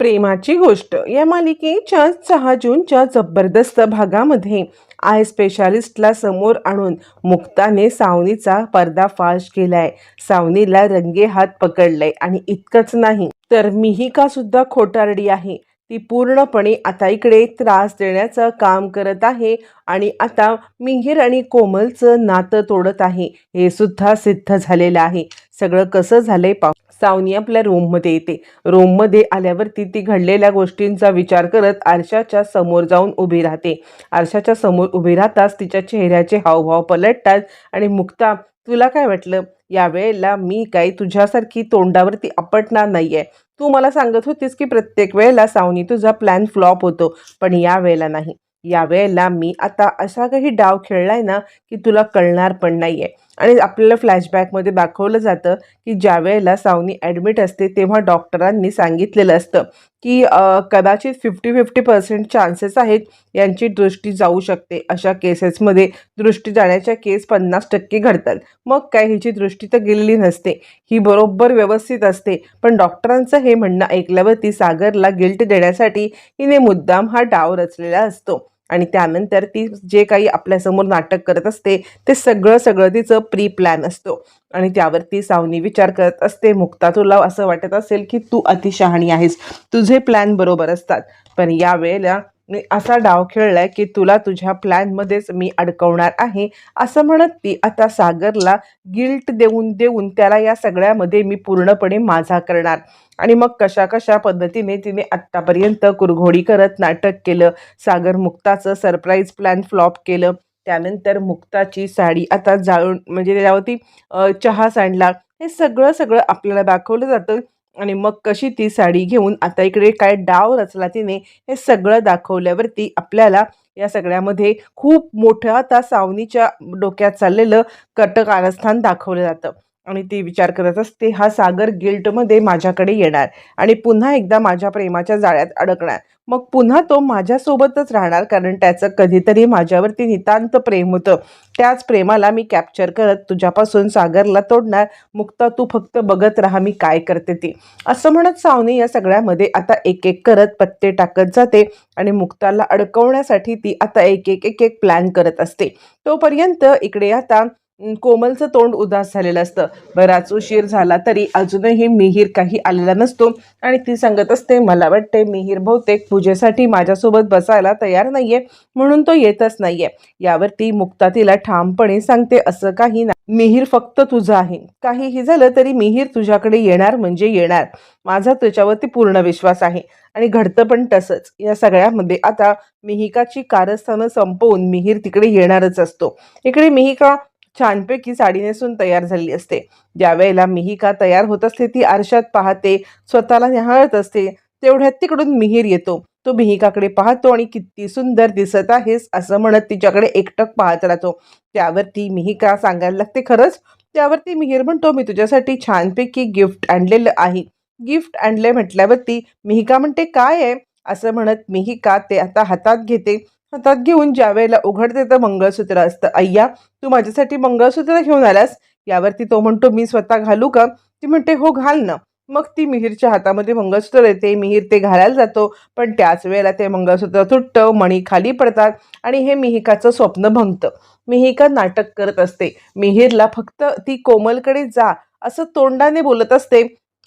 प्रेमाची गोष्ट. या मालिकेच्या सहा जूनच्या जबरदस्त भागामध्ये आय स्पेशालिस्टला समोर आणून मुक्ताने सावनीचा पर्दाफाश केलाय. सावनीला रंगे हात पकडलाय आणि इतकंच नाही तर मिहिका सुद्धा खोटारडी आहे. ती पूर्णपणे आता इकडे त्रास देण्याचं काम करत आहे आणि आता मिहीर आणि कोमलचं नातं तोडत आहे. हे सुद्धा सिद्ध झालेलं आहे. सगळं कसं झालंय पाहू. सावनी आपल्या रूममध्ये येते. रूममध्ये आल्यावरती ती घडलेल्या गोष्टींचा विचार करत आरशाच्या समोर जाऊन उभी राहते. आरशाच्या समोर उभी राहताच तिच्या चेहऱ्याचे हावभाव पलटतात आणि मुक्ता तुला काय वाटलं? यावेळेला मी काही तुझ्यासारखी तोंडावरती आपटणार नाहीये. तू मला सांगत होतीस की प्रत्येक वेळेला सावनी तुझा प्लॅन फ्लॉप होतो पण या वेळेला नाही. या वेळेला मी आता असा काही डाव खेळलाय ना की तुला कळणार पण नाहीये. आणि आपल्याला फ्लॅशबॅकमध्ये दाखवलं जातं की ज्या वेळेला सावनी ॲडमिट असते तेव्हा डॉक्टरांनी सांगितलेलं असतं की कदाचित फिफ्टी फिफ्टी पर्सेंट चान्सेस आहेत यांची दृष्टी जाऊ शकते अशा केसेसमध्ये दृष्टी जाण्याच्या केस पन्नास टक्के घडतात. मग काय हिची दृष्टी तर गेलेली नसते. ही बरोबर व्यवस्थित असते. पण डॉक्टरांचं हे म्हणणं ऐकल्यावरती सागरला गिल्ट देण्यासाठी हिने मुद्दाम हा डाव रचलेला असतो. आणि त्यानंतर ती जे काही आपल्यासमोर नाटक करत असते ते सगळं सगळं तिचं प्री प्लॅन असतो. आणि त्यावरती सावनी विचार करत असते मुक्ता तुला असं वाटत असेल की तू अतिशहाणी आहेस. तुझे प्लॅन बरोबर असतात. पण या वेळेला असा डाव खेळलाय की तुला तुझ्या प्लॅनमध्येच मी अडकवणार आहे. असं म्हणत ती आता सागरला गिल्ट देऊन देऊन त्याला या सगळ्यामध्ये मी पूर्णपणे माझा करणार. आणि मग कशा कशा पद्धतीने तिने आत्तापर्यंत कुरघोडी करत नाटक केलं. सागर मुक्ताचं सरप्राईज प्लॅन फ्लॉप केलं. त्यानंतर मुक्ताची साडी आता जाळून म्हणजे त्याच्यावरती चहा सांडला हे सगळं सगळं आपल्याला दाखवलं जातं. आणि मग कशी ती साडी घेऊन आता इकडे काय डाव रचला तिने हे सगळं दाखवल्यावरती आपल्याला या सगळ्यामध्ये खूप मोठं आता सावनीच्या डोक्यात चाललेलं कटकारस्थान दाखवलं जातं. आणि ती विचार करत असते हा सागर गिल्टमध्ये माझ्याकडे येणार आणि पुन्हा एकदा माझ्या प्रेमाच्या जाळ्यात अडकणार. मग पुन्हा तो माझ्यासोबतच राहणार कारण त्याचं कधीतरी माझ्यावरती नितांत प्रेम होतं. त्याच प्रेमाला मी कॅप्चर करत तुझ्यापासून सागरला तोडणार. मुक्ता तू फक्त बघत राहा मी काय करते ती. असं म्हणत सावनी या सगळ्यामध्ये आता एक एक करत पत्ते टाकत जाते आणि मुक्ताला अडकवण्यासाठी ती आता एक एक एक एक प्लॅन करत असते. तोपर्यंत इकडे आता कोमलचं तोंड उदास झालेलं असतं. बराच उशीर झाला तरी अजूनही मिहीर काही आलेला नसतो. आणि ती सांगत असते मला वाटते मिहीर बहुतेक पूजेसाठी माझ्यासोबत बसायला तयार नाहीये. म्हणून तो येतच नाहीये. यावरती मुक्ता तिला ठामपणे सांगते असं काही नाही मिहीर फक्त तुझं आहे. काहीही झालं तरी मिहीर तुझ्याकडे येणार म्हणजे येणार. माझा त्याच्यावरती पूर्ण विश्वास आहे. आणि घडतं पण तसंच. या सगळ्यामध्ये आता मिहिकाची कारस्थानं संपवून मिहीर तिकडे येणारच असतो. इकडे मिहिका छानपैकी साडी नेसून तयार झाली असते. ज्या वेळेला मिहिका तयार होत असते ती आरशात पाहते स्वतःला निहाळत असते तेवढ्यात तिकडून मिहीर येतो. तो मिहिकाकडे पाहतो आणि किती सुंदर दिसत आहेस असं म्हणत तिच्याकडे एकटक पाहत राहतो. त्यावरती मिहिका सांगायला लागते खरंच? त्यावरती मिहीर म्हणतो मी तुझ्यासाठी छानपैकी गिफ्ट आणलेलं आहे. गिफ्ट आणले म्हटल्यावरती मिहिका म्हणते काय आहे? असं म्हणत मिहिका ते आता हातात घेते. हातात घेऊन ज्या वेळेला उघडते तर मंगळसूत्र असतं. अय्या तू माझ्यासाठी मंगळसूत्र घेऊन आलास? यावरती तो म्हणतो मी स्वतः घालू का? ती म्हणते हो घाल ना. मग ती मिहीरच्या हातामध्ये मंगळसूत्र येते मिहीर ते घालायला जातो पण त्याच वेळेला ते मंगळसूत्र तुटतं मणी खाली पडतात आणि हे मिहिकाचं स्वप्न भंगतं. मिहिका नाटक करत असते. मिहीरला फक्त ती कोमलकडे जा असं तोंडाने बोलत असते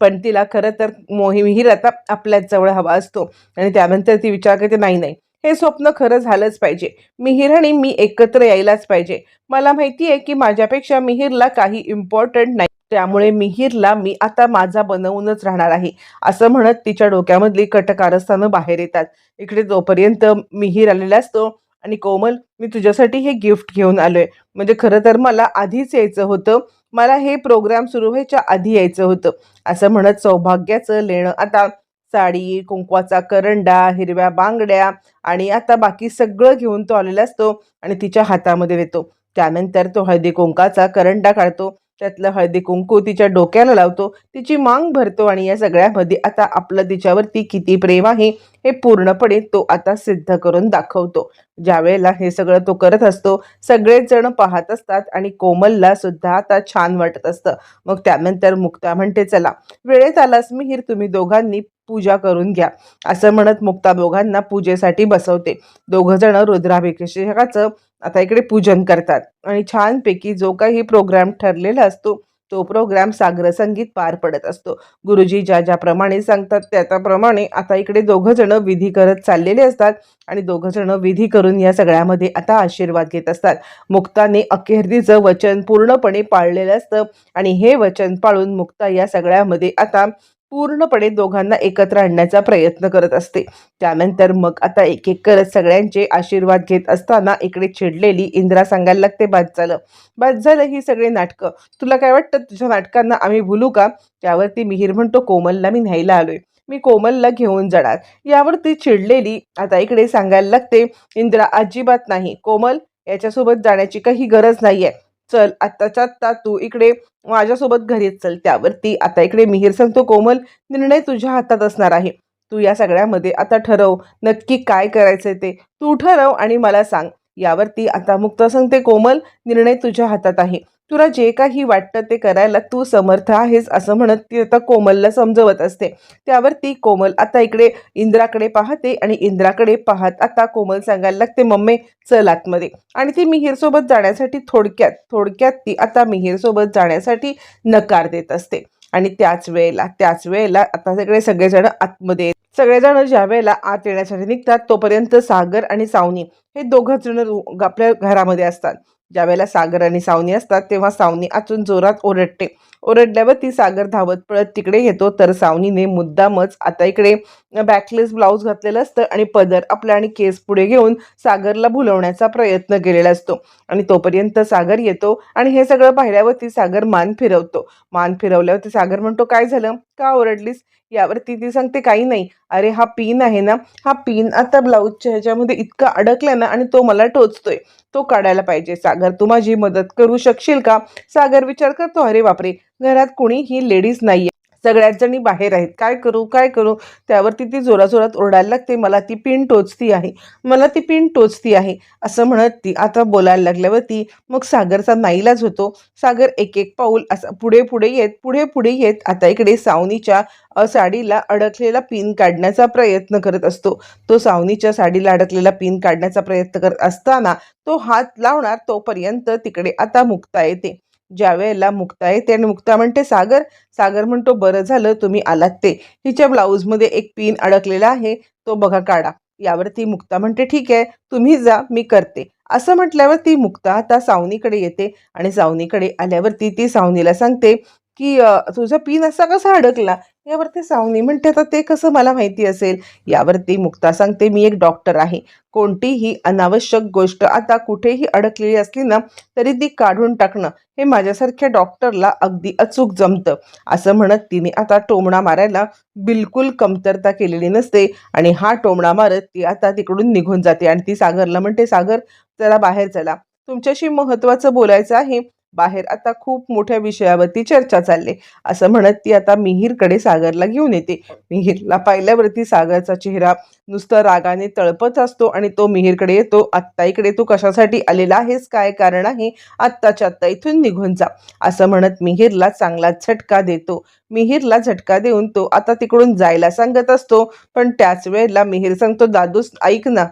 पण तिला खरं तर मोही मिहीर आता आपल्याच जवळ हवा असतो आणि त्यानंतर ती विचार करते नाही नाही हे स्वप्न खरं झालंच पाहिजे. मिहीर आणि मी एकत्र यायलाच पाहिजे. मला माहिती आहे की माझ्यापेक्षा मिहीरला काही इम्पॉर्टंट नाही. त्यामुळे मिहीरला मी आता माझा बनवूनच राहणार आहे. असं म्हणत तिच्या डोक्यामधली कटकारस्थानं बाहेर येतात. इकडे जोपर्यंत मिहीर आलेला असतो आणि कोमल मी तुझ्यासाठी हे गिफ्ट घेऊन आलोय. म्हणजे खरं तर मला आधीच यायचं होतं. मला हे प्रोग्राम सुरू व्हायच्या आधी यायचं होतं. असं म्हणत सौभाग्याचं लेणं आता साडी कुंकवाचा करंडा हिरव्या बांगड्या आणि आता बाकी सगळं घेऊन तो आलेला असतो आणि तिच्या हातामध्ये देतो. त्यानंतर तो हळदी कुंकाचा करंडा काढतो. त्यातलं हळदी कुंकू तिच्या डोक्याला लावतो. तिची मांग भरतो आणि या सगळ्यामध्ये आता आपलं तिच्यावरती किती प्रेम आहे हे पूर्णपणे तो आता सिद्ध करून दाखवतो. ज्या वेळेला हे सगळं तो करत असतो सगळेच जण पाहत असतात आणि कोमलला सुद्धा आता छान वाटत असतं. मग त्यानंतर मुक्ता म्हणते चला वेळेत आलास मिहीर तुम्ही दोघांनी पूजा करून घ्या. असं म्हणत मुक्ता दोघांना पूजेसाठी बसवते. दोघं जण रुद्राभिषेकाचं आता इकडे पूजन करतात. आणि छानपैकी जो काही प्रोग्राम ठरलेला असतो तो प्रोग्राम सागर संगीत पार पडत असतो. गुरुजी ज्या ज्याप्रमाणे सांगतात त्याप्रमाणे आता इकडे दोघं जण विधी करत चाललेले असतात. आणि दोघं जण विधी करून या सगळ्यामध्ये आता आशीर्वाद घेत असतात. मुक्ताने अखेरतीचं वचन पूर्णपणे पाळलेलं असतं. आणि हे वचन पाळून मुक्ता या सगळ्यामध्ये आता पूर्णपणे दोघांना एकत्र आणण्याचा प्रयत्न करत असते. त्यानंतर मग आता एक एक करत सगळ्यांचे आशीर्वाद घेत असताना इकडे चिडलेली इंद्रा सांगायला लागते बाद झालं. बाद झालं ही सगळी नाटकं. तुला काय वाटतं? तुझ्या नाटकांना आम्ही भुलू का? त्यावरती मिहीर म्हणतो कोमलला मी न्यायला आलोय. मी कोमलला घेऊन जाणार. यावरती चिडलेली आता इकडे सांगायला लागते इंद्रा अजिबात नाही. कोमल याच्यासोबत जाण्याची काही गरज नाहीये. चल आत्ताच्या आत्ता तू इकडे माझ्यासोबत घरीच चल त्यावरती आता इकडे मिहीर सांगतो कोमल निर्णय तुझ्या हातात असणार आहे. तू या सगळ्यामध्ये आता ठरव नक्की काय करायचंय ते. तू ठरव आणि मला सांग. यावरती आता मुक्त सांगते कोमल निर्णय तुझ्या हातात आहे. तुला जे काही वाटतं ते करायला तू समर्थ आहेस असं म्हणत ती आता कोमलला समजवत असते. त्यावर ती कोमल आता इकडे इंद्राकडे पाहते आणि इंद्राकडे पाहत आता कोमल सांगायला लागते मम्मी चल आतमध्ये. आणि ती मिहीरसोबत जाण्यासाठी थोडक्यात थोडक्यात ती आता मिहीरसोबत जाण्यासाठी नकार देत असते. आणि त्याच वेळेला त्याच वेळेला आता सगळे सगळेजण आतमध्ये सगळेजण ज्या वेळेला आत येण्यासाठी निघतात तोपर्यंत सागर आणि सावनी हे दोघं जण रु- आपल्या घरामध्ये असतात. ज्या वेळेला सागर आणि सावनी असतात तेव्हा सावनी आचून जोरात ओरडते. ओरडल्यावर ती सागर धावत पळत तिकडे येतो. तर सावनीने मुद्दामच आता इकडे बॅकलेस ब्लाऊज घातलेलं असतं आणि पदर आपल्या आणि केस पुढे घेऊन सागरला भुलवण्याचा प्रयत्न केलेला असतो. आणि तोपर्यंत सागर येतो आणि हे सगळं पाहिल्यावरती सागर मान फिरवतो. मान फिरवल्यावरती सागर म्हणतो काय झालं? का ओरडलीस? यावरती ती सांगते काही नाही. अरे हा पिन आहे ना. हा पिन आता ब्लाऊजच्या ह्याच्यामध्ये इतका अडकला ना आणि तो मला टोचतोय. तो काढायला पाहिजे. सागर तू माझी मदत करू शकशील का? सागर विचार करतो अरे बापरे! घरात कुणीही लेडीज नाही सगळ्याच जणी बाहेर आहेत. काय करू काय करू? त्यावरती ती जोराजोरात ओरडायला लागते. मला ती पिन टोचती आहे. मला ती पिन टोचती आहे. असं म्हणत ती आता बोलायला लागल्यावरती मग सागरचा नाईलाज होतो. सागर एक एक पाऊल असं पुढे पुढे येत पुढे पुढे येत आता इकडे सावनीच्या साडीला अडकलेला पिन काढण्याचा प्रयत्न करत असतो. तो सावनीच्या साडीला अडकलेला पिन काढण्याचा प्रयत्न करत असताना तो हात लावणार तोपर्यंत तिकडे आता मुक्ता येते. ज्या वेळेला मुक्ता येते आणि मुक्ता म्हणते सागर सागर म्हणतो बरं झालं तुम्ही आलात ते. हिच्या ब्लाऊजमध्ये एक पिन अडकलेला आहे तो बघा काढा. यावरती मुक्ता म्हणते ठीक आहे तुम्ही जा मी करते. असं म्हटल्यावर ती मुक्ता आता सावनीकडे येते आणि सावनीकडे आल्यावरती ती सावनीला सांगते की तुझा पिन असा कसा अडकला? यावरती सावनी म्हणते आता ते कसं मला माहिती असेल? यावरती मुक्ता सांगते मी एक डॉक्टर आहे. कोणतीही अनावश्यक गोष्ट आता कुठेही अडकलेली असली ना तरी ती काढून टाकणं हे माझ्यासारख्या डॉक्टरला अगदी अचूक जमतं. असं म्हणत तिने आता टोमणा मारायला बिलकुल कमतरता केलेली नसते आणि हा टोमणा मारत ती आता तिकडून निघून जाते आणि ती सागरला म्हणते सागर जरा बाहेर चला. तुमच्याशी महत्त्वाचं बोलायचं आहे बाहेर. आता खूप मोठ्या विषयावरती चर्चा चालली. असं म्हणत ती आता मिहीरकडे सागरला घेऊन येते. मिहीरला पाहिल्यावरती सागरचा चेहरा नुसतं रागाने तळपत असतो आणि तो मिहीरकडे येतो. आत्ता इकडे तू कशासाठी आलेला आहेस? काय कारण आहे? आत्ताच्या आत्ता इथून निघून जा. असं म्हणत मिहीरला चांगला झटका देतो. मिहीरला झटका देऊन तो आता तिकडून जायला सांगत असतो. पण त्याच वेळेला मिहीर सांगतो दादूस ऐक ना.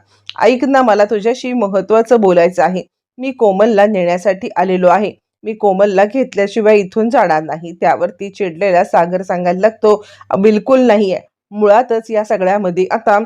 ऐक ना मला तुझ्याशी महत्त्वाचं बोलायचं आहे. मी कोमलला नेण्यासाठी आलेलो आहे. मी कोमलला घेतल्याशिवाय इथून जाणार नाही. त्यावरती चिडलेला सागर सांगायला लागतो बिलकुल नाही आहे. मुळातच या सगळ्यामध्ये आता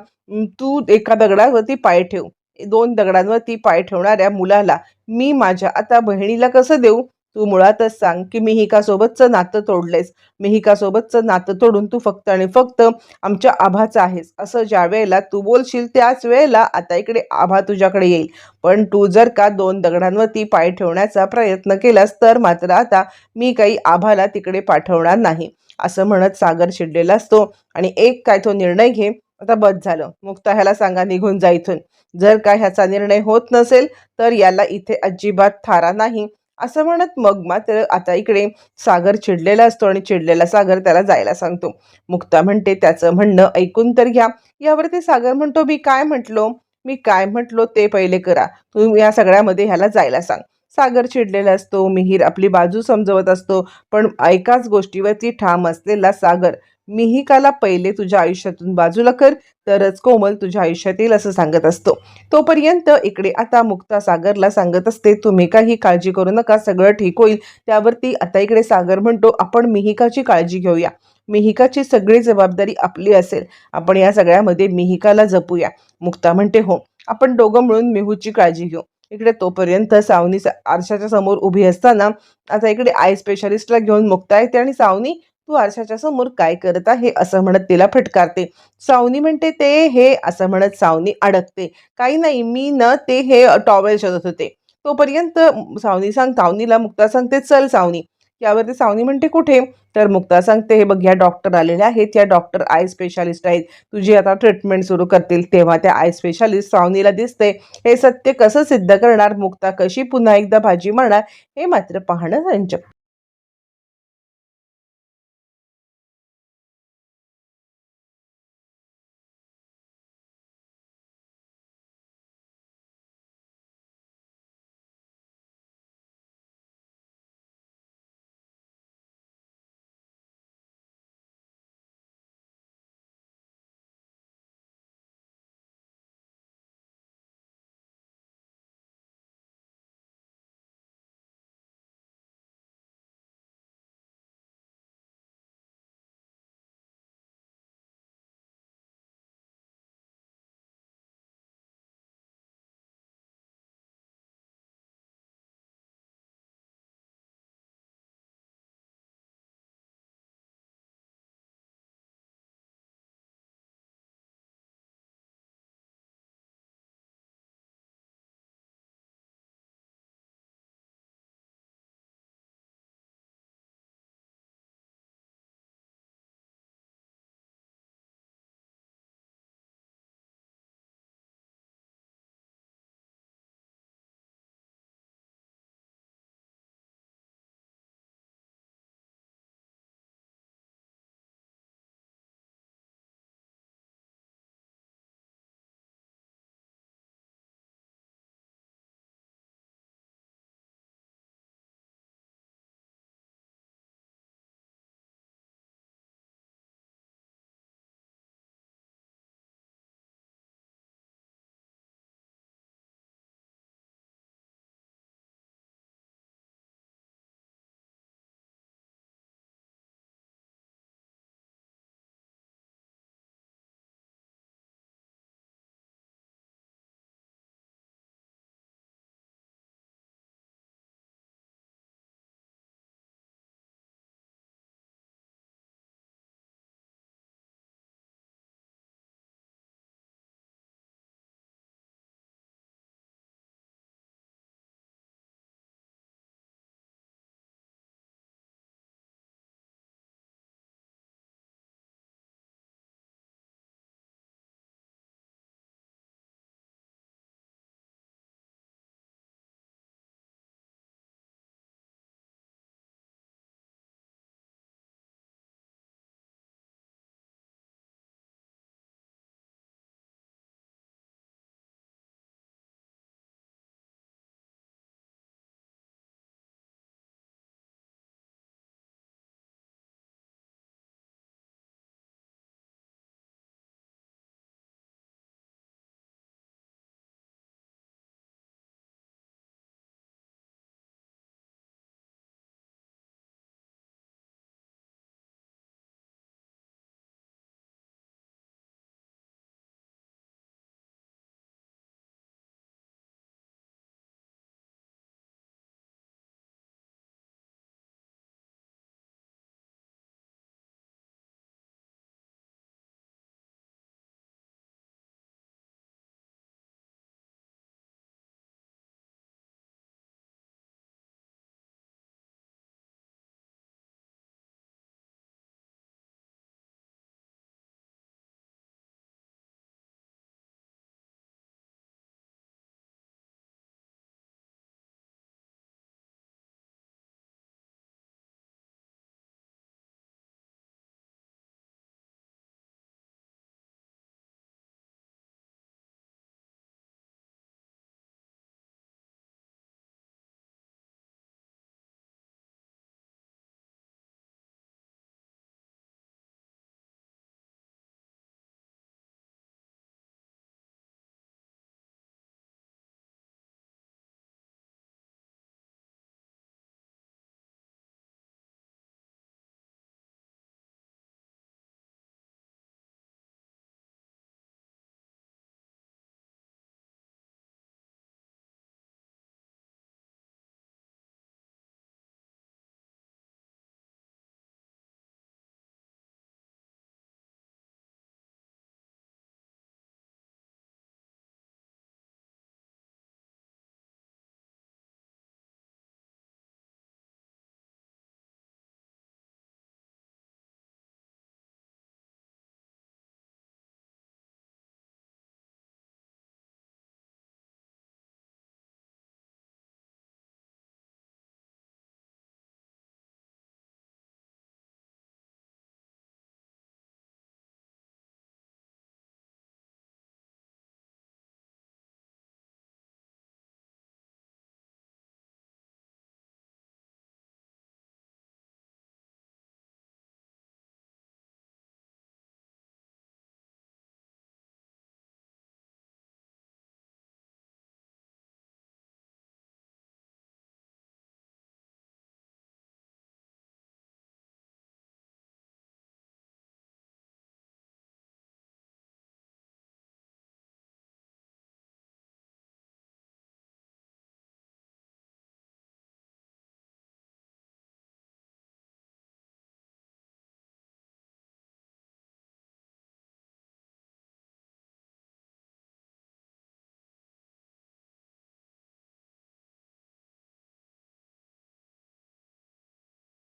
तू एका दगडावरती पाय ठेव. दोन दगडांवरती पाय ठेवणाऱ्या मुलाला मी माझ्या आता बहिणीला कसं देऊ? तू मुळातच सांग की मिहिकासोबतचं नातं तोडलेस मिहिकासोबतचं नातं तोडून तू फक्त आणि फक्त आमच्या आभाचा आहेस. असं ज्या वेळेला तू बोलशील त्याच वेळेला आता इकडे आभा तुझ्याकडे येईल. पण तू जर का दोन दगडांवरती पाय ठेवण्याचा प्रयत्न केलास तर मात्र आता मी काही आभाला तिकडे पाठवणार नाही असं म्हणत सागर चिडलेला असतो. आणि एक काय तो निर्णय घे. आता बस झालं. मुक्ता ह्याला सांगा निघून जा इथून. जर का ह्याचा निर्णय होत नसेल तर याला इथे अजिबात थारा नाही. असं म्हणत मग मात्र आता इकडे सागर चिडलेला असतो आणि चिडलेला सागर त्याला जायला सांगतो. मुक्ता म्हणते त्याचं म्हणणं ऐकून तर घ्या. यावरती सागर म्हणतो मी काय म्हटलो? मी काय म्हटलो ते पहिले करा. तुम्ही या सगळ्यामध्ये ह्याला जायला सांग. सागर चिडलेला असतो मिहीर आपली बाजू समजवत असतो पण एकाच गोष्टीवरती ठाम असलेला सागर मिहिकाला पहिले तुझ्या आयुष्यातून बाजूला कर तरच कोमल तुझ्या आयुष्यात येईल असं सांगत असतो. तोपर्यंत इकडे आता मुक्ता सागरला सांगत असते तुम्ही काही काळजी करू नका सगळं ठीक होईल. त्यावरती आता इकडे सागर म्हणतो आपण मिहिकाची काळजी घेऊया. मिहिकाची सगळी जबाबदारी आपली असेल. आपण या सगळ्यामध्ये मिहिकाला जपूया. मुक्ता म्हणते हो आपण दोघं मिळून मेहूची काळजी घेऊ. इकडे तोपर्यंत सावनी आरशाच्या समोर उभी असताना आता इकडे आय स्पेशालिस्टला घेऊन मुक्ता येते आणि सावनी तू आरशाच्या समोर काय करत आहे असं म्हणत तिला फटकारते. सावनी म्हणते ते हे असं म्हणत सावनी अडकते. काही नाही मी न ते हे टॉवेल शोधत होते. तोपर्यंत सावनी सांग सावनीला मुक्ता सांगते चल सावनी. यावरती सावनी म्हणते कुठे? तर मुक्ता सांगते हे बघ या डॉक्टर आलेले आहेत या डॉक्टर आय स्पेशालिस्ट आहेत. तुझी आता ट्रीटमेंट सुरू करतील तेव्हा त्या आय स्पेशालिस्ट सावनीला दिसते. हे सत्य कसं सिद्ध करणार? मुक्ता कशी पुन्हा एकदा भाजी मारणार? हे मात्र पाहणं रंजक